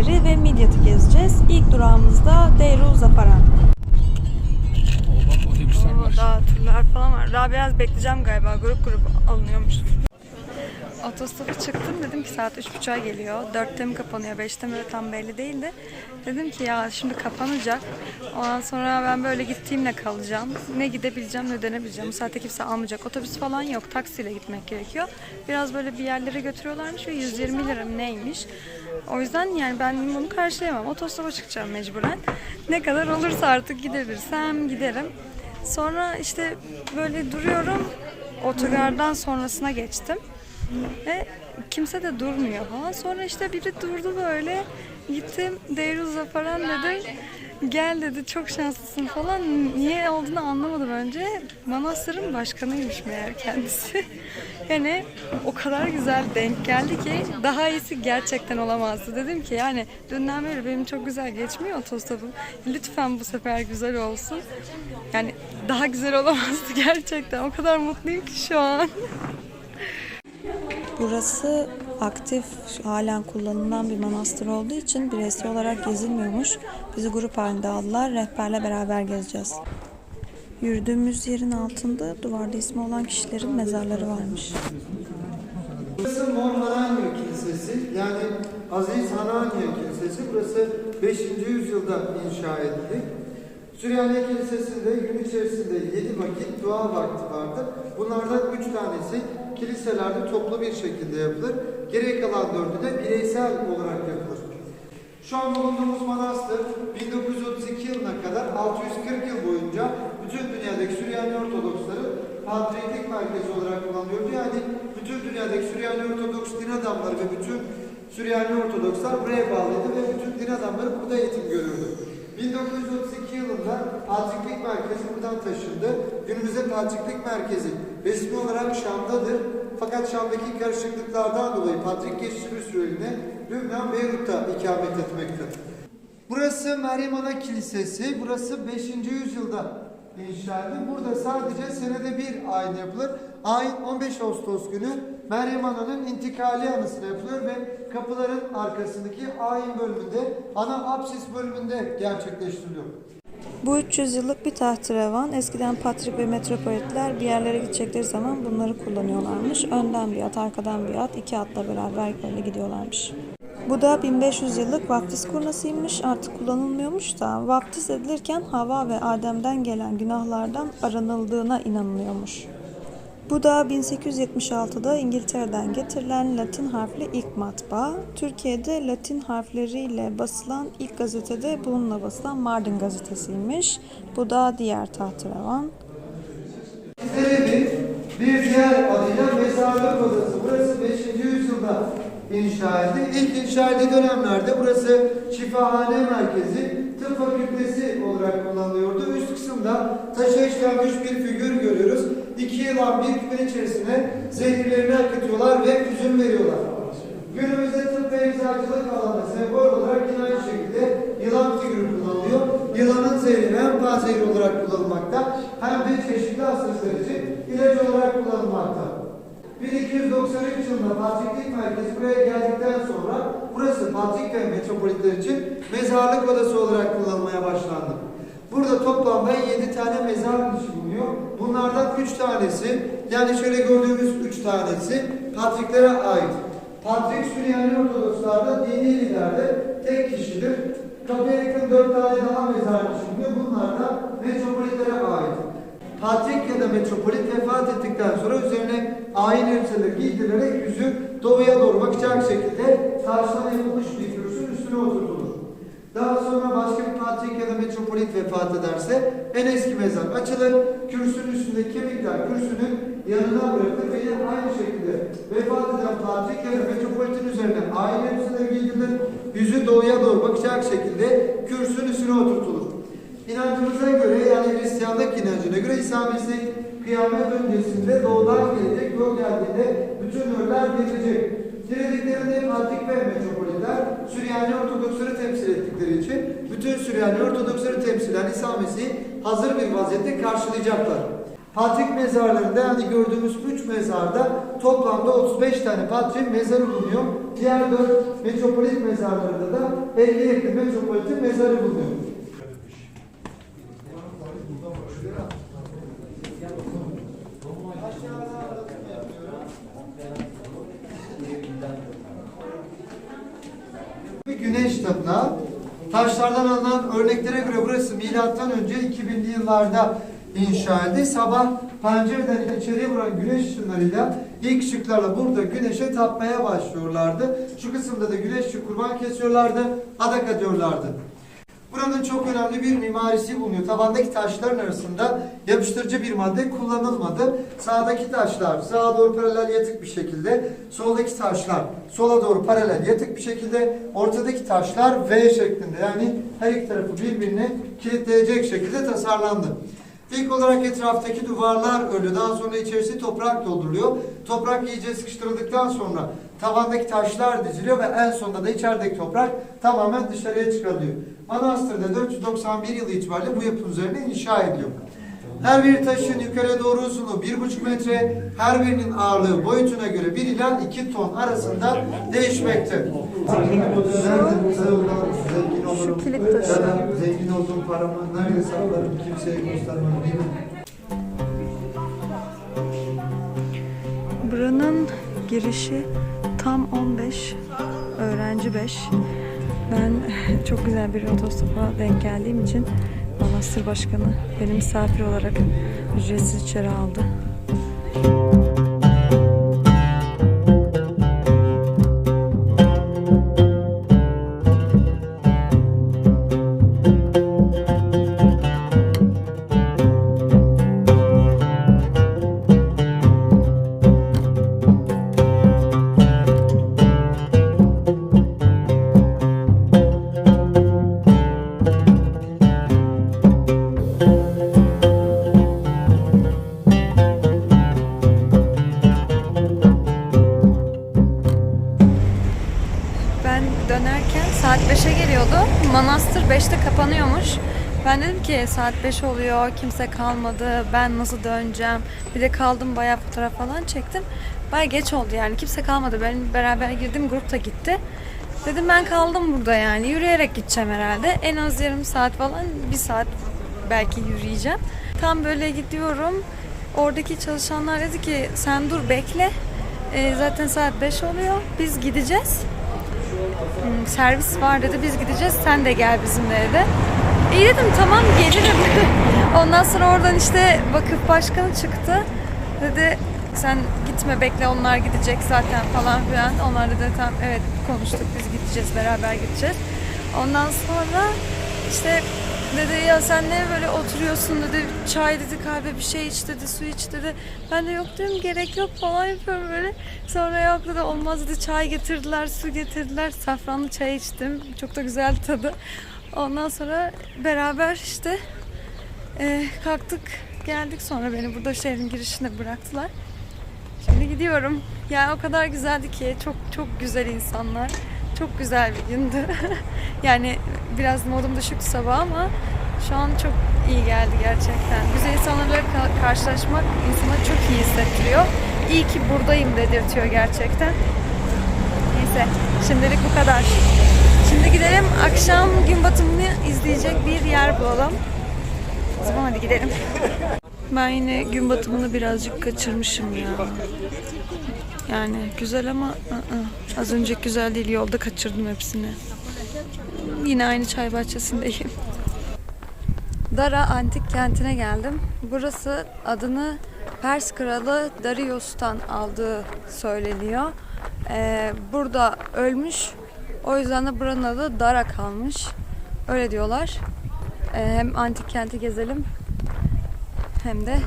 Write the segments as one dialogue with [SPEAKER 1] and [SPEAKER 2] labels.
[SPEAKER 1] şehirleri ve Midyat'ı
[SPEAKER 2] gezeceğiz. İlk durağımız
[SPEAKER 1] da
[SPEAKER 2] Deyru
[SPEAKER 1] Zafaran. Orada turlar falan var. Daha biraz bekleyeceğim galiba. Grup grup alınıyormuş. Otostopa çıktım. Dedim ki saat 3.30'a geliyor. 4'te mi kapanıyor, 5'te mi tam belli değildi. Dedim ki ya şimdi kapanacak. Ondan sonra ben böyle gittiğimle kalacağım. Ne gidebileceğim ne dönebileceğim. Bu saatte kimse almayacak. Otobüs falan yok. Taksiyle gitmek gerekiyor. Biraz böyle bir yerlere götürüyorlarmış ve 120 lira neymiş. O yüzden yani ben bunu karşılayamam. Otostopa çıkacağım mecburen. Ne kadar olursa artık gidebilirsem giderim. Sonra işte böyle duruyorum. Otogardan sonrasına geçtim. Ve kimse de durmuyor falan. Sonra işte biri durdu böyle. Gittim Deyruz Zafaran dedim. Gel dedi çok şanslısın falan. Niye olduğunu anlamadım önce. Manastırın başkanıymış meğer kendisi. yani o kadar güzel denk geldi ki daha iyisi gerçekten olamazdı. Dedim ki yani dünden beri benim çok güzel geçmiyor otostopum. Lütfen bu sefer güzel olsun. Yani daha güzel olamazdı gerçekten. O kadar mutluyum ki şu an. Burası aktif, halen kullanılan bir manastır olduğu için bireysel olarak gezilmiyormuş. Bizi grup halinde aldılar, rehberle beraber gezeceğiz. Yürüdüğümüz yerin altında duvarda ismi olan kişilerin mezarları varmış.
[SPEAKER 3] Burası Mor Hananya Kilisesi yani Aziz Hananya Kilisesi. Burası 5. yüzyılda inşa edildi. Süryani Kilisesi'nde gün içerisinde 7 vakit dua vakti vardır. Bunlardan 3 tanesi kiliselerde toplu bir şekilde yapılır. Geri kalan 4'ü de bireysel olarak yapılır. Şu an bulunduğumuz manastır 1932 yılına kadar 640 yıl boyunca bütün dünyadaki Süryani Ortodoksları Patriklik merkezi olarak kullanılıyordu. Yani bütün dünyadaki Süryani Ortodoks din adamları ve bütün Süryani Ortodokslar buraya bağlıydı ve bütün din adamları burada eğitim görüyordu. 1932 yılında Patriklik merkezi buradan taşındı. Günümüzde Patriklik merkezi resmi olarak Şam'dadır. Fakat Şam'daki karışıklıklardan dolayı Patrik geçici bir süreliğine Lübnan Beyrut'ta ikamet etmektedir. Burası Meryem Ana Kilisesi. Burası 5. yüzyılda inşa edildi. Burada sadece senede bir ayin yapılır. Ayin 15 Ağustos günü Meryem Ana'nın intikali anısına yapılıyor ve kapıların arkasındaki ayin bölümünde, ana apsis bölümünde gerçekleştiriliyor.
[SPEAKER 1] Bu 300 yıllık bir tahterevan. Eskiden patrik ve metropolitler bir yerlere gidecekleri zaman bunları kullanıyorlarmış. Önden bir at, arkadan bir at, iki atla beraber böyle gidiyorlarmış. Bu da 1500 yıllık vaftiz kurnasıymış. Artık kullanılmıyormuş da vaftiz edilirken Hava ve Adem'den gelen günahlardan aranıldığına inanılıyormuş. Bu da 1876'da İngiltere'den getirilen Latin harfli ilk matbaa. Türkiye'de Latin harfleriyle basılan ilk gazetede bununla basılan Mardin gazetesiymiş. Bu da diğer tahterevan.
[SPEAKER 3] Bir diğer adıyla mezarlık odası. Burası 5. yüzyılda inşa edildi. İlk inşa edildiği dönemlerde burası şifahane merkezi, tıp fakültesi olarak kullanılıyordu. Üst kısımda taşa işlenmiş bir figür görüyoruz. İki yılan bir küpün içerisine zehirlerini akıtıyorlar ve üzüm veriyorlar. Günümüzde tıp ve eczacılık alanında sembol olarak yine aynı şekilde yılan figürü kullanılıyor. Yılanın zehri hem panzehir olarak kullanılmakta hem de çeşitli hastalıklar için ilaç olarak kullanılmakta. 1293 yılında Patriklik Merkezi buraya geldikten sonra burası Patrik ve metropolitler için mezarlık odası olarak kullanılmaya başlandı. Burada toplamda 7 tane mezar bulunuyor. Bunlardan 3 tanesi yani şöyle gördüğümüz 3 tanesi Patriklere ait. Patrik Süryani Ortodokslarda dini liderde tek kişidir. Kapıya yakın 4 tane daha mezar bulunuyor. Bunlar da metropolitlere ait. Patrik ya da metropolit vefat ettikten sonra üzerine ayin elbiseleri giydirilerek yüzü doğuya doğru bakacak şekilde taştan yapılmış bir kürsün üstüne oturtulur. Daha sonra başka bir patrik ya da metropolit vefat ederse en eski mezar açılır. Kürsünün üstünde kemikler kürsünün yanına bırakılır ve aynı şekilde vefat eden patrik ya da metropolitin üzerine ayin elbiseleri giydirilir. Yüzü doğuya doğru bakacak şekilde kürsünün üstüne oturtulur. İnancımıza göre yani Hristiyanlık inancına göre İsa Mesih kıyamet öncesinde doğudan gelecek ve geldiğinde bütün nurlar gelecek. Dilediklerinde Patrik ve Metropolitler Süryani Ortodoksları temsil ettikleri için bütün Süryani Ortodoksları temsilen İsa Mesih'i hazır bir vaziyette karşılayacaklar. Patrik mezarlarında yani gördüğümüz 3 mezarda toplamda 35 tane Patrik mezarı bulunuyor. Diğer 4 metropolit mezarlarında da 50 yakın metropolitin mezarı bulunuyor. Bir güneş tapınağı. Taşlardan alınan örneklere göre burası milattan önce 2000'li yıllarda inşa edildi. Sabah pencereden içeriye vuran güneş ışınlarıyla ilk ışıklarla burada güneşe tapmaya başlıyorlardı. Şu kısımda da güneş için kurban kesiyorlardı, adak ediyorlardı. Buranın çok önemli bir mimarisi bulunuyor. Tabandaki taşların arasında yapıştırıcı bir madde kullanılmadı. Sağdaki taşlar sağa doğru paralel yatık bir şekilde, soldaki taşlar sola doğru paralel yatık bir şekilde, ortadaki taşlar V şeklinde yani her iki tarafı birbirine kilitleyecek şekilde tasarlandı. İlk olarak etraftaki duvarlar örülüyor. Daha sonra içerisi toprak dolduruluyor. Toprak iyice sıkıştırıldıktan sonra tavandaki taşlar diziliyor ve en sonunda da içerideki toprak tamamen dışarıya çıkarılıyor. Manastırda 491 yılı itibariyle bu yapı üzerine inşa ediliyor. Her bir taşın yukarıya doğru uzunluğu 1,5 metre, her birinin ağırlığı boyutuna göre 1 ila 2 ton arasında değişmekte.
[SPEAKER 1] Şu kilit taşı.
[SPEAKER 3] Zengin olduğum paramı nerede saklarım kimseye göstermem değil mi?
[SPEAKER 1] Buranın girişi tam 15, öğrenci 5. Ben çok güzel bir otostopa denk geldiğim için Manastır Başkanı beni misafir olarak ücretsiz içeri aldı. Ben dedim ki saat 5 oluyor, kimse kalmadı, ben nasıl döneceğim? Bir de kaldım bayağı fotoğraf falan çektim. Bayağı geç oldu yani, kimse kalmadı. Ben beraber girdim, grup da gitti. Dedim ben kaldım burada yani, yürüyerek gideceğim herhalde. En az yarım saat falan, bir saat belki yürüyeceğim. Tam böyle gidiyorum. Oradaki çalışanlar dedi ki sen dur bekle. Ee, zaten saat 5 oluyor. Biz gideceğiz. Hmm, servis var dedi biz gideceğiz sen de gel bizimle dedi. İyi dedim tamam gelirim. Ondan sonra oradan işte vakıf başkanı çıktı. Dedi sen gitme bekle onlar gidecek zaten falan filan. Onlar dedi tamam evet konuştuk biz gideceğiz beraber gideceğiz. Ondan sonra işte dedi ya sen ne böyle oturuyorsun dedi çay dedi kahve bir şey iç dedi su iç dedi. Ben de yok dedim gerek yok falan yapıyorum böyle. Sonra yok dedi olmaz dedi çay getirdiler su getirdiler safranlı çay içtim çok da güzel tadı. Ondan sonra beraber işte e, kalktık geldik sonra beni burada şehrin girişinde bıraktılar. Şimdi gidiyorum. Yani o kadar güzeldi ki çok çok güzel insanlar. Çok güzel bir gündü. yani biraz modum düşüktü sabah ama şu an çok iyi geldi gerçekten. Güzel insanlarla ka- karşılaşmak insana çok iyi hissettiriyor. İyi ki buradayım dedirtiyor gerçekten. Neyse şimdilik bu kadar. Şimdi gidelim akşam gün batımını izleyecek bir yer bulalım. O zaman hadi gidelim. Ben yine gün batımını birazcık kaçırmışım ya. Yani güzel ama ı-ı. az önceki güzel değil. Yolda kaçırdım hepsini. Yine aynı çay bahçesindeyim. Dara antik kentine geldim. Burası adını Pers kralı Darius'tan aldığı söyleniyor. Ee, burada ölmüş. O yüzden de buranın adı Dara kalmış. Öyle diyorlar. Ee, hem antik kenti gezelim hem de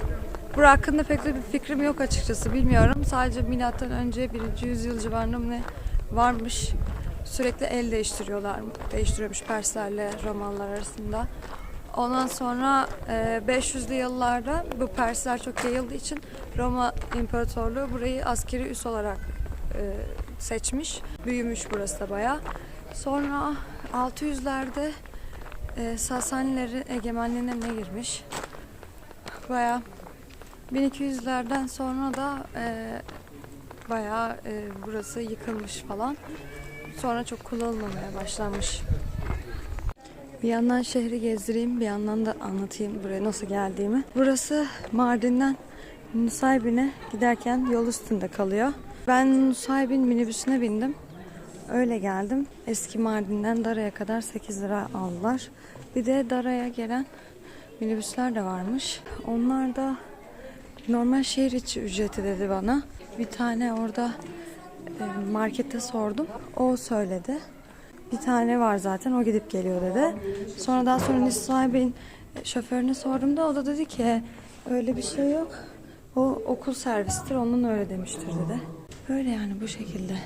[SPEAKER 1] Bura hakkında pek de bir fikrim yok açıkçası bilmiyorum. Sadece milattan önce 1. yüzyıl civarında ne varmış. Sürekli el değiştiriyorlar. Değiştiriyormuş Perslerle Romalılar arasında. Ondan sonra e, 500'lü yıllarda bu Persler çok yayıldığı için Roma İmparatorluğu burayı askeri üs olarak e, seçmiş. Büyümüş burası da bayağı. Sonra 600'lerde e, Sasanilerin egemenliğine ne girmiş? Bayağı 1200'lerden sonra da e, bayağı e, burası yıkılmış falan. Sonra çok kullanılmamaya başlanmış. Bir yandan şehri gezdireyim, bir yandan da anlatayım buraya nasıl geldiğimi. Burası Mardin'den Nusaybin'e giderken yol üstünde kalıyor. Ben Nusaybin minibüsüne bindim. Öyle geldim. Eski Mardin'den Dara'ya kadar 8 lira aldılar. Bir de Dara'ya gelen minibüsler de varmış. Onlar da normal şehir içi ücreti dedi bana. Bir tane orada e, markette sordum. O söyledi. Bir tane var zaten o gidip geliyor dedi. Sonra daha sonra Nisa'nın şoförüne sordum da o da dedi ki öyle bir şey yok. O okul servisidir onun öyle demiştir dedi. Böyle yani bu şekilde.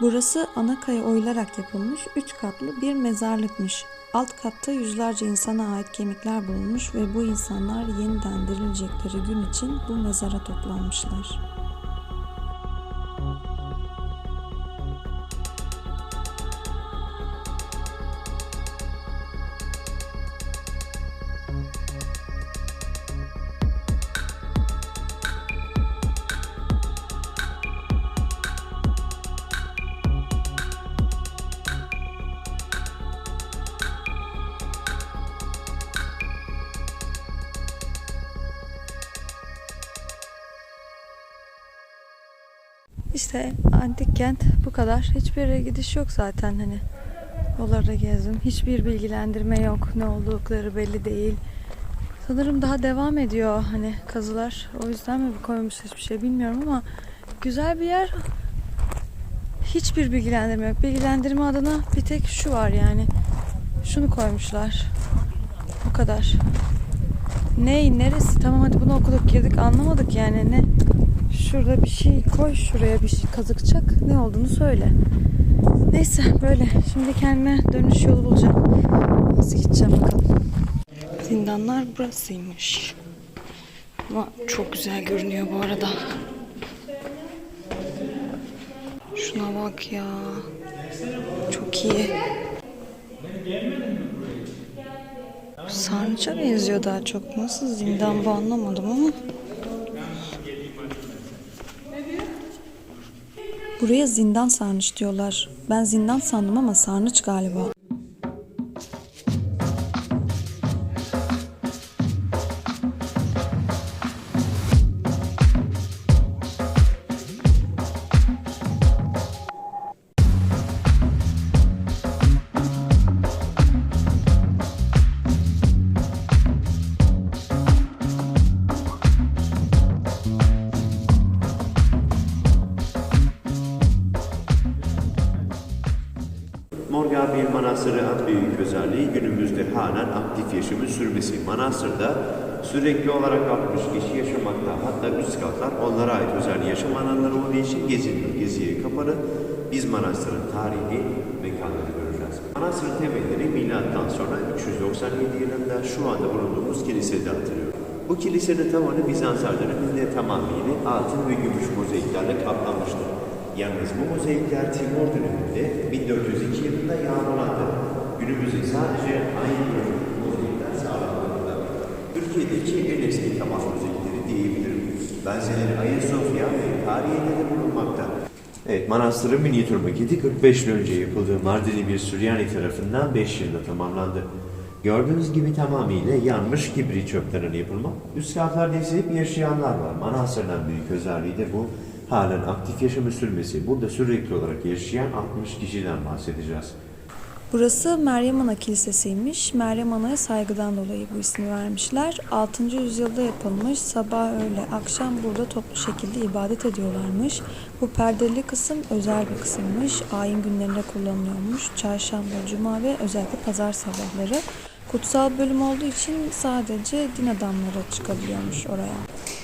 [SPEAKER 1] Burası ana kaya oyularak yapılmış 3 katlı bir mezarlıkmış. Alt katta yüzlerce insana ait kemikler bulunmuş ve bu insanlar yeniden dirilecekleri gün için bu mezara toplanmışlar. İşte antik kent bu kadar. Hiçbir yere gidiş yok zaten hani. Yollarda gezdim. Hiçbir bilgilendirme yok. Ne oldukları belli değil. Sanırım daha devam ediyor hani kazılar. O yüzden mi koymuş hiçbir şey bilmiyorum ama güzel bir yer. Hiçbir bilgilendirme yok. Bilgilendirme adına bir tek şu var yani. Şunu koymuşlar. Bu kadar. Ney, neresi? Tamam hadi bunu okuduk girdik anlamadık yani ne? Şurada bir şey koy şuraya bir şey kazıkçak. Ne olduğunu söyle. Neyse böyle. Şimdi kendime dönüş yolu bulacağım. Nasıl gideceğim bakalım. Zindanlar burasıymış. Ama çok güzel görünüyor bu arada. Şuna bak ya. Çok iyi. Sarnıca benziyor daha çok. Nasıl zindan bu anlamadım ama. Buraya zindan sarnıç diyorlar. Ben zindan sandım ama sarnıç galiba.
[SPEAKER 4] Morgabil Manastırı en büyük özelliği günümüzde halen aktif yaşamın sürmesi. Manastırda sürekli olarak 60 kişi yaşamakta. Hatta üst katlar onlara ait özel yaşam alanları olduğu için geziliyor. Geziye kapalı. Biz manastırın tarihi mekanları göreceğiz. Manastırın temelleri milattan sonra 397 yılında şu anda bulunduğumuz kilisede atılıyor. Bu kilisenin tavanı Bizanslar döneminde tamamıyla altın ve gümüş mozaiklerle kaplanmıştır. Yalnız bu mozaikler Timur döneminde 1402 yılında yağmalandı. Günümüzde sadece aynı mozaikler sağlanmakta. Türkiye'deki en eski tavan mozaikleri diyebilirim. Benzerleri Ayasofya ve Tarihiye'de de bulunmakta. Evet, manastırın minyatür maketi 45 yıl önce yapıldığı Mardinli bir Süryani tarafından 5 yılda tamamlandı. Gördüğünüz gibi tamamıyla yanmış kibrit çöplerinden yapılma. Üst katlarda ise hep yaşayanlar var. Manastırın büyük özelliği de bu. Halen aktif yaşamı sürmesi. Burada sürekli olarak yaşayan 60 kişiden bahsedeceğiz.
[SPEAKER 1] Burası Meryem Ana Kilisesi'ymiş. Meryem Ana'ya saygıdan dolayı bu ismi vermişler. 6. yüzyılda yapılmış. Sabah, öğle, akşam burada toplu şekilde ibadet ediyorlarmış. Bu perdeli kısım özel bir kısımmış. Ayin günlerinde kullanılıyormuş. Çarşamba, cuma ve özellikle pazar sabahları. Kutsal bölüm olduğu için sadece din adamları çıkabiliyormuş oraya.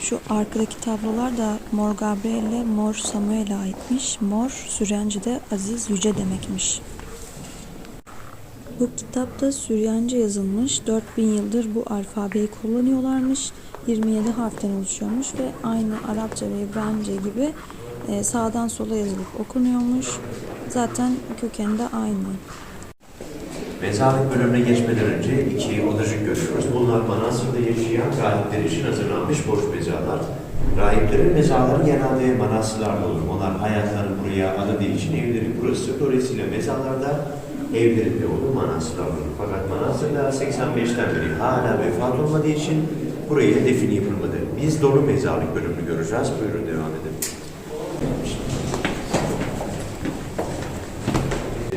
[SPEAKER 1] Şu arkadaki tablolar da Mor Gabriel'le Mor Samuel'e aitmiş. Mor Sürence'de aziz yüce demekmiş. Bu kitapta Süryanca yazılmış. 4000 yıldır bu alfabeyi kullanıyorlarmış. 27 harften oluşuyormuş ve aynı Arapça ve İbranice gibi e, sağdan sola yazılıp okunuyormuş. Zaten kökeni de aynı.
[SPEAKER 4] Mezarlık bölümüne geçmeden önce iki odacık görüyoruz. Bunlar Manastır'da yaşayan rahipler için hazırlanmış boş mezarlar. Rahiplerin mezarları genelde manastırlarda olur. Onlar hayatlarını buraya adadığı için evleri burası. Dolayısıyla mezarlarda evlerinde olur, manastırlarda olur. Fakat manastırda 85'ten beri hala vefat olmadığı için buraya define yapılmadı. Biz dolu mezarlık bölümünü göreceğiz. Buyurun devam edelim.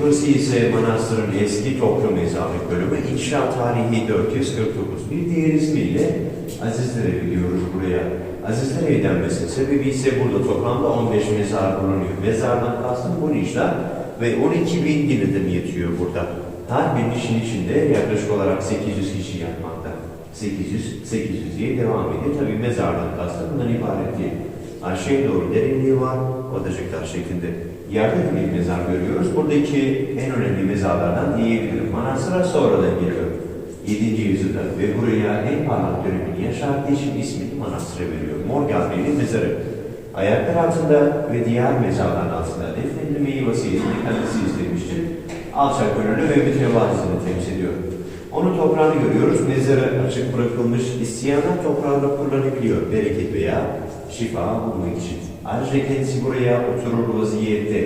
[SPEAKER 4] Burası ise Manastır'ın eski toplu mezarlık bölümü. İnşaat tarihi 449. Bir diğer ismiyle Azizler Evi diyoruz buraya. Azizler Evi denmesinin sebebi ise burada toplamda 15 mezar bulunuyor. Mezardan kastım bu nişler ve 12 bin dinledim yetiyor burada. Her bir nişin içinde yaklaşık olarak 800 kişi yatmakta. 800, 800 diye devam ediyor. Tabii mezardan kastım bundan ibaret değil. Aşağıya doğru derinliği var, odacıklar şeklinde. Yerde de bir mezar görüyoruz. Buradaki en önemli mezarlardan diyebilirim. Manastır'a sonradan geliyor. 7. yüzyılda ve buraya en parlak dönemini yaşardığı için ismini manastıra veriyor. Mor Gabriel'in mezarı. Ayaklar altında ve diğer mezarların altında defnedilmeyi vasiyetini kendisi istemiştir. Alçak gönüllü ve mütevazısını temsil ediyor. Onun toprağını görüyoruz. Mezarı açık bırakılmış. İsteyenler toprağında kullanabiliyor. Bereket veya şifa bulmak için. Ayrıca kendisi buraya oturur vaziyette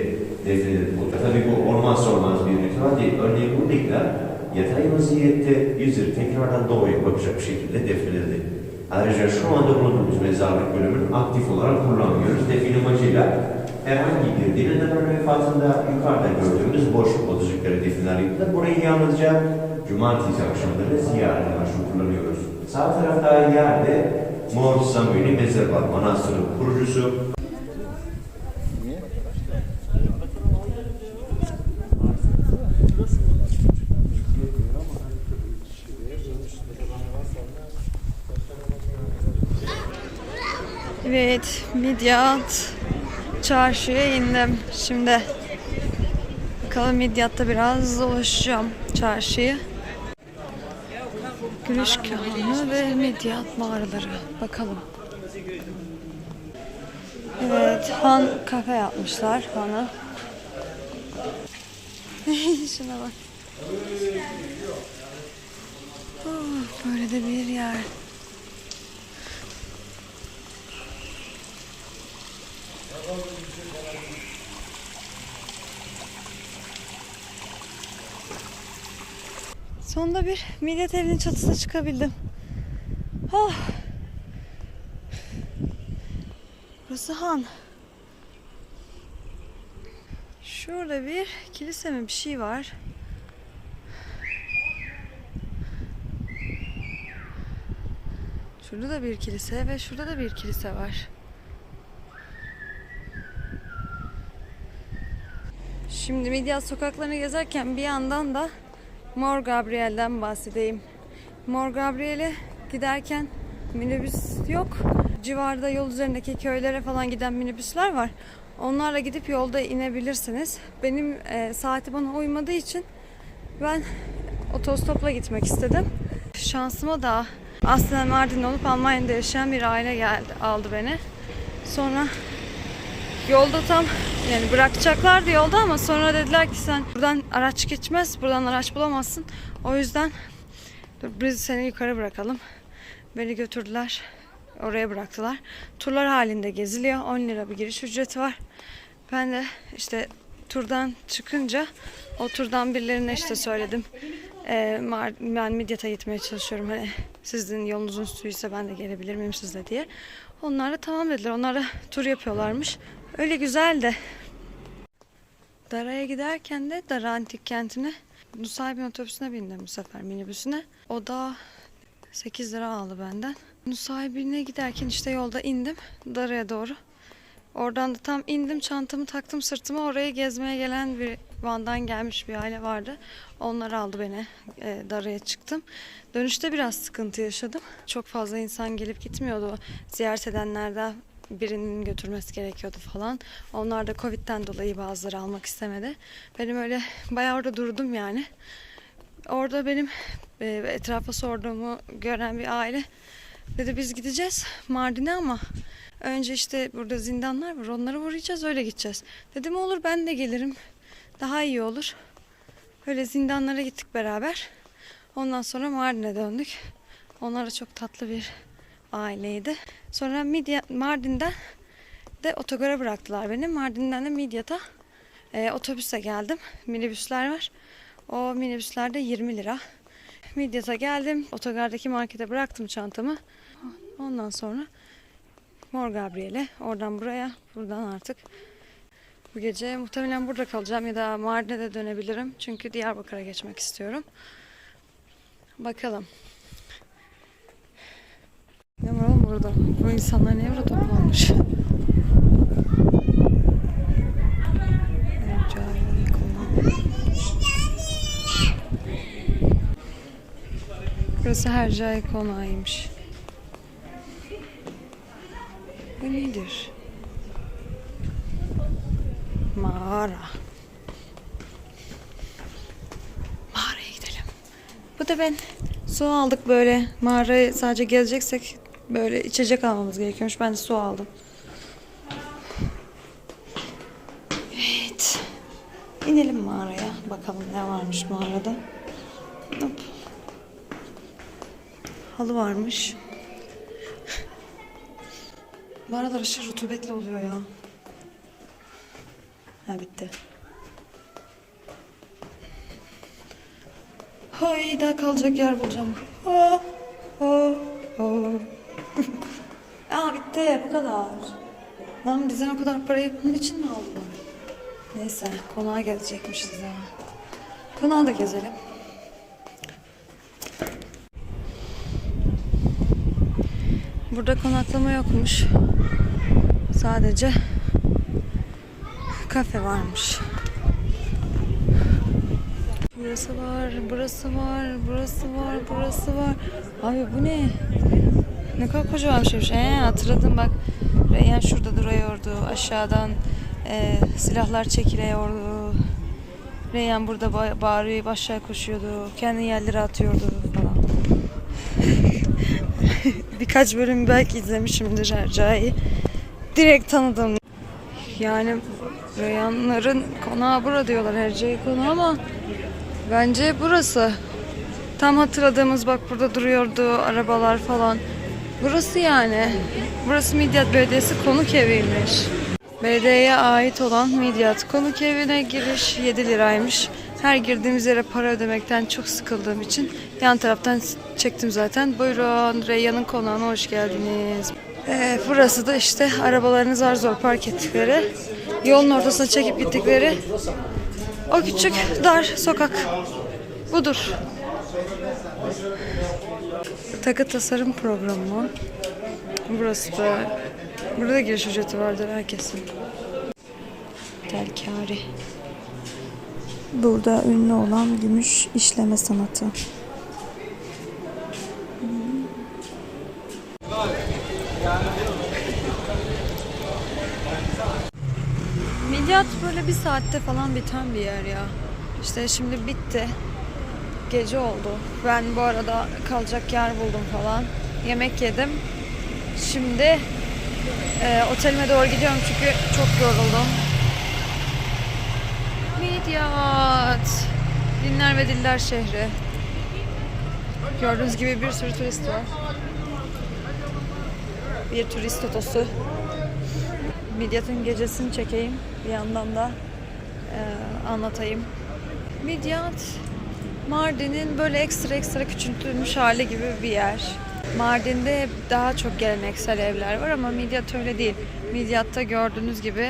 [SPEAKER 4] defnedilir. Tabii bu olmazsa olmaz bir ritüel değil. Örneğin buradakiler yatay vaziyette yüzleri tekrardan doğuya bakacak şekilde defnedildi. Ayrıca şu anda bulunduğumuz mezarlık bölümünü aktif olarak kullanmıyoruz. Define amacıyla herhangi bir dinin adamın vefatında yukarıda gördüğümüz boş odacıkları defineler yapılır. Burayı yalnızca cumartesi akşamları ziyaret amaçlı kullanıyoruz. Sağ tarafta yerde Mor Samuel'in mezarı var. Manastırın kurucusu.
[SPEAKER 1] Evet, Midyat çarşıya indim. Şimdi bakalım Midyat'ta biraz dolaşacağım çarşıyı. Gülüş Kağanı ve Midyat mağaraları. Bakalım. Evet, Han kafe yapmışlar. Han'a. Şuna bak. Oh, böyle de bir yer. Sonunda bir millet evinin çatısına çıkabildim. Oh. Burası Han. Şurada bir kilise mi bir şey var. Şurada da bir kilise ve şurada da bir kilise var. Şimdi Midyat sokaklarını gezerken bir yandan da Mor Gabriel'den bahsedeyim. Mor Gabriel'e giderken minibüs yok. Civarda yol üzerindeki köylere falan giden minibüsler var. Onlarla gidip yolda inebilirsiniz. Benim e, saati bana uymadığı için ben otostopla gitmek istedim. Şansıma da aslında Mardin olup Almanya'da yaşayan bir aile geldi, aldı beni. Sonra Yolda tam yani bırakacaklardı yolda ama sonra dediler ki sen buradan araç geçmez, buradan araç bulamazsın. O yüzden dur biz seni yukarı bırakalım. Beni götürdüler. Oraya bıraktılar. Turlar halinde geziliyor. 10 lira bir giriş ücreti var. Ben de işte turdan çıkınca o turdan birilerine işte söyledim. Ee, ben Midyat'a gitmeye çalışıyorum. Hani sizin yolunuzun üstüyse ben de gelebilir miyim sizle diye. Onlar da tamam dediler. Onlar da tur yapıyorlarmış. Öyle güzel de. Dara'ya giderken de Dara Antik Kenti'ne Nusaybin otobüsüne bindim bu sefer minibüsüne. O da 8 lira aldı benden. Nusaybin'e giderken işte yolda indim Dara'ya doğru. Oradan da tam indim çantamı taktım sırtıma oraya gezmeye gelen bir Van'dan gelmiş bir aile vardı. Onlar aldı beni. E, Dara'ya çıktım. Dönüşte biraz sıkıntı yaşadım. Çok fazla insan gelip gitmiyordu. Ziyaret edenlerden birinin götürmesi gerekiyordu falan. Onlar da Covid'den dolayı bazıları almak istemedi. Benim öyle bayağı orada durdum yani. Orada benim e, etrafa sorduğumu gören bir aile dedi biz gideceğiz Mardin'e ama önce işte burada zindanlar var onları uğrayacağız öyle gideceğiz. Dedim olur ben de gelirim. Daha iyi olur. Öyle zindanlara gittik beraber. Ondan sonra Mardin'e döndük. Onlar da çok tatlı bir aileydi. Sonra Midya, Mardin'den de otogara bıraktılar beni. Mardin'den de Midyat'a e, otobüse geldim. Minibüsler var. O minibüslerde 20 lira. Midyat'a geldim. Otogardaki markete bıraktım çantamı. Ondan sonra Mor Gabriel'e oradan buraya, buradan artık bu gece muhtemelen burada kalacağım ya da Mardin'e de dönebilirim. Çünkü Diyarbakır'a geçmek istiyorum. Bakalım. Ne var oğlum burada? Bu insanlar niye burada toplanmış? Burası Hercai Konağı'ymış. Bu nedir? Mağara. Mağaraya gidelim. Bu da ben. Su aldık böyle. Mağarayı sadece gezeceksek böyle içecek almamız gerekiyormuş. Ben de su aldım. Evet. İnelim mağaraya. Bakalım ne varmış mağarada. Hop. Halı varmış. Bu aralar aşırı rutubetli oluyor ya. Ha bitti. Hay daha kalacak yer bulacağım. Ha, ha, ha. Aa bitti bu kadar. Lan bizden o kadar parayı bunun için mi aldılar? Neyse konağa gezecekmişiz ya. Konağı da gezelim. Burada konaklama yokmuş. Sadece kafe varmış. Burası var, burası var, burası var, burası var. Abi bu ne? Ne kadar kocaman bir şeymiş. Ee, hatırladım bak. Reyhan şurada duruyordu. Aşağıdan e, silahlar çekiliyordu. Reyhan burada ba- bağırıyor, aşağı koşuyordu. Kendi yerlere atıyordu falan. Birkaç bölüm belki izlemişimdir Hercai'yi. Direkt tanıdım. Yani Reyhanların konağı bura diyorlar Hercai konağı ama bence burası. Tam hatırladığımız bak burada duruyordu arabalar falan. Burası yani. Burası Midyat Belediyesi konuk eviymiş. Belediyeye ait olan Midyat konuk evine giriş 7 liraymış. Her girdiğimiz yere para ödemekten çok sıkıldığım için yan taraftan çektim zaten. Buyurun Reyyan'ın konağına hoş geldiniz. Ee, burası da işte arabalarını zar zor park ettikleri, yolun ortasına çekip gittikleri o küçük dar sokak. Budur. Takı tasarım programı. Burası da burada giriş ücreti vardır herkesin. Telkari. Burada ünlü olan gümüş işleme sanatı. Midyat böyle bir saatte falan biten bir yer ya. İşte şimdi bitti. Gece oldu. Ben bu arada kalacak yer buldum falan. Yemek yedim. Şimdi e, otelime doğru gidiyorum çünkü çok yoruldum. Midyat. Dinler ve diller şehri. Gördüğünüz gibi bir sürü turist var. Bir turist otosu. Midyat'ın gecesini çekeyim. Bir yandan da e, anlatayım. Midyat Mardin'in böyle ekstra ekstra küçültülmüş hali gibi bir yer. Mardin'de daha çok geleneksel evler var ama Midyat öyle değil. Midyat'ta gördüğünüz gibi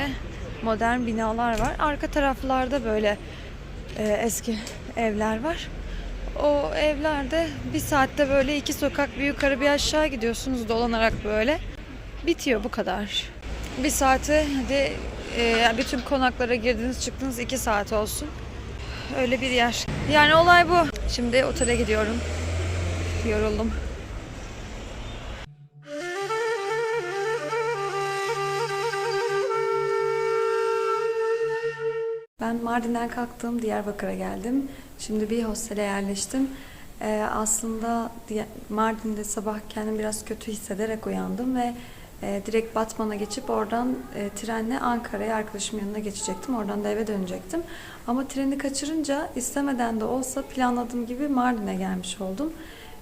[SPEAKER 1] modern binalar var. Arka taraflarda böyle e, eski evler var. O evlerde bir saatte böyle iki sokak bir yukarı bir aşağı gidiyorsunuz dolanarak böyle. Bitiyor bu kadar. Bir saate hadi e, bütün konaklara girdiniz çıktınız iki saat olsun. Öyle bir yer. Yani olay bu. Şimdi otele gidiyorum. Yoruldum. Ben Mardin'den kalktım, Diyarbakır'a geldim. Şimdi bir hostele yerleştim. Ee, aslında Mardin'de sabah kendimi biraz kötü hissederek uyandım ve e, direkt Batman'a geçip oradan e, trenle Ankara'ya arkadaşımın yanına geçecektim. Oradan da eve dönecektim. Ama treni kaçırınca istemeden de olsa planladığım gibi Mardin'e gelmiş oldum.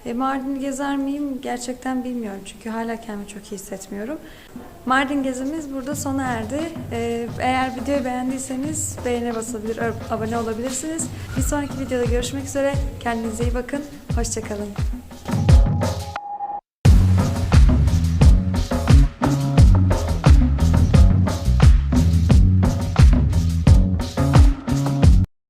[SPEAKER 1] E, Mardin'i gezer miyim gerçekten bilmiyorum çünkü hala kendimi çok iyi hissetmiyorum. Mardin gezimiz burada sona erdi. E, eğer videoyu beğendiyseniz beğene basabilir, abone olabilirsiniz. Bir sonraki videoda görüşmek üzere. Kendinize iyi bakın. Hoşçakalın.